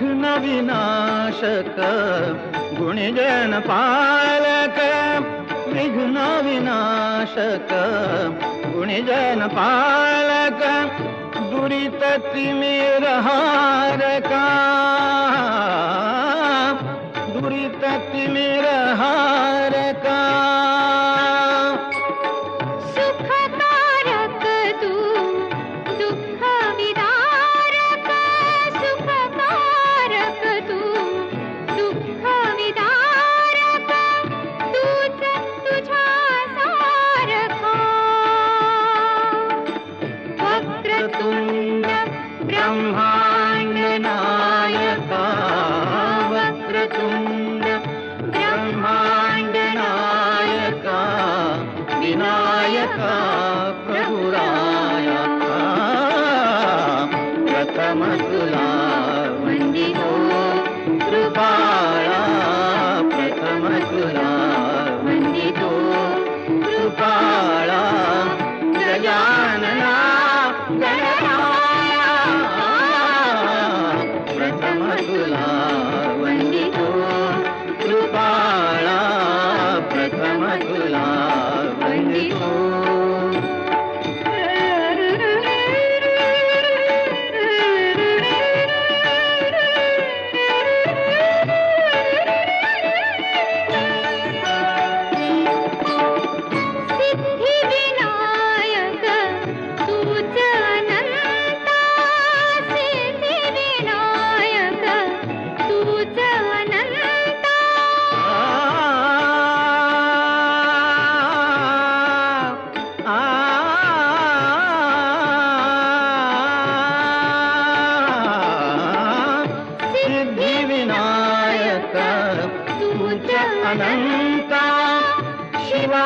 विघ्न विनाशक गुणजन पालक विघ्न विनाशक गुणजन पालक दुरित तिमिर हारका दुरित तिमिर हारका ब्रह्मांड नायका वक्रतुंड ब्रह्मांड नायका विनायका प्रभुरायका। प्रथम तुला वंदितो कृपाळा अनंता शिवा